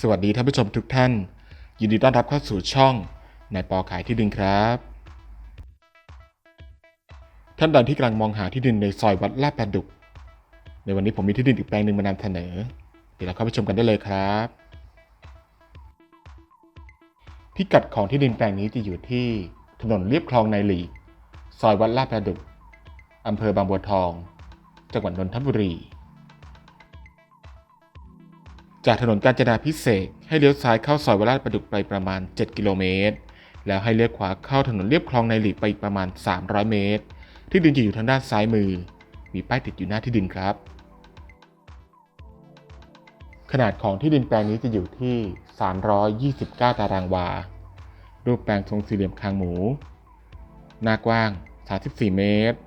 สวัสดีท่านผู้ชมทุกท่าน ยินดีต้อนรับเข้าสู่ช่องนายปอขายที่ดินครับ ท่านใดที่กำลังมองหาที่ดินในซอยวัดลาดประดุก ในวันนี้ผมมีที่ดินอีกแปลงหนึ่งมานำเสนอ เดี๋ยวเราเข้าไปชมกันได้เลยครับ พิกัดของที่ดินแปลงนี้จะอยู่ที่ถนนเลียบคลองในหลีซอยวัดลาดประดุกอำเภอบางบัวทอง จังหวัดนนทบุรี จากถนนกาญจนาพิเศษให้เลี้ยวซ้ายเข้าซอยวราชประดุกไปประมาณ 7 กิโลเมตร แล้วให้เลี้ยวขวาเข้าถนนเลียบคลองในหลีกไปอีกประมาณ 300 เมตร ที่ดินจะอยู่ทางด้านซ้ายมือ มีป้ายติดอยู่หน้าที่ดินครับ ขนาดของที่ดินแปลงนี้จะอยู่ที่ 329 ตารางวา รูปแปลงทรงสี่เหลี่ยมคางหมู หน้ากว้าง 34 เมตร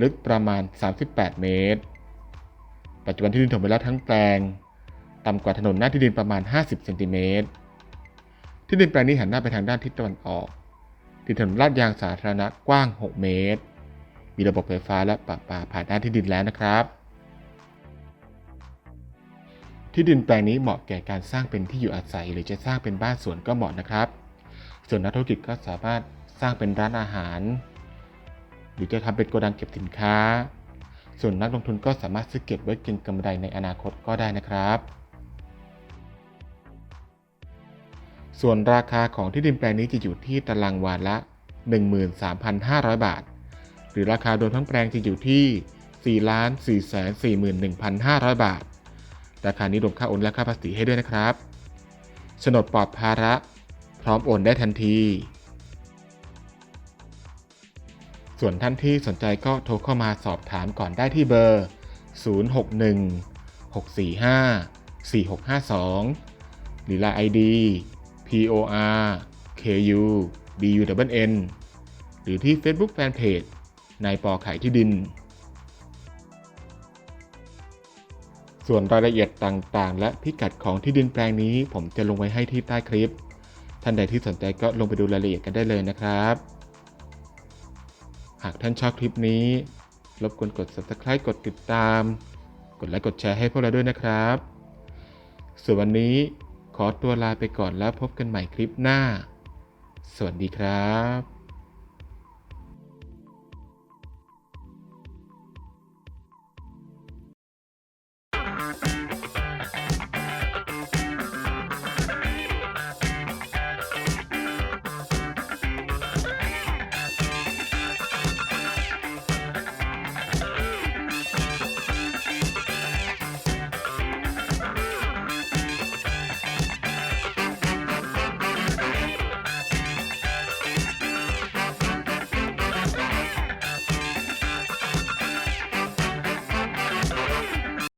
ลึกประมาณ 38 เมตร ปัจจุบันที่ดินถมไปแล้วทั้งแปลง ต่ำกว่าถนนหน้าที่ดินประมาณ 50 เซนติเมตร ที่ดินแปลงนี้หันหน้าไปทางด้านทิศตะวันออก ติดถนนลาดยางสาธารณะกว้าง 6 เมตร มีระบบไฟฟ้าและประปาผ่านหน้าที่ดินแล้วนะครับ ที่ดินแปลงนี้เหมาะแก่การสร้างเป็นที่อยู่อาศัย หรือจะสร้างเป็นบ้านสวนก็เหมาะนะครับ ส่วนนักธุรกิจก็สามารถสร้างเป็นร้านอาหาร หรือจะทำเป็นโกดังเก็บสินค้าส่วนนักลงทุนก็สามารถซื้อเก็บไว้เก็งกำไรในอนาคตก็ได้นะครับ ส่วนราคาของที่ดินแปลงนี้จะอยู่ที่ตารางวาละ 13,500 บาท หรือราคาโดยทั้งแปลงจะอยู่ที่ 4 4 4 1 5 0 0 บาท ราคานี้รวมค่าโอนและค่าภาษีให้ด้วยนะครับโฉนดปลอดภาระ พร้อมโอนได้ทันที ส่วนท่านที่สนใจก็โทรเข้ามาสอบถามก่อนได้ที่เบอร์ 061 645 4652 หรือ Line ID POR KU BUNN หรือที่ Facebook Fanpage นายปอขายที่ดิน ส่วนรายละเอียดต่างๆ และพิกัดของที่ดินแปลงนี้ ผมจะลงไว้ให้ที่ใต้คลิป ท่านใดที่สนใจก็ลงไปดูรายละเอียดกันได้เลยนะครับ หากท่านชอบคลิปนี้ รบกวนกด subscribe กดติดตาม กดไลค์กดแชร์ให้พวกเราด้วยนะครับส่วนวันนี้ ขอตัวลาไปก่อนแล้วพบกันใหม่คลิปหน้า สวัสดีครับ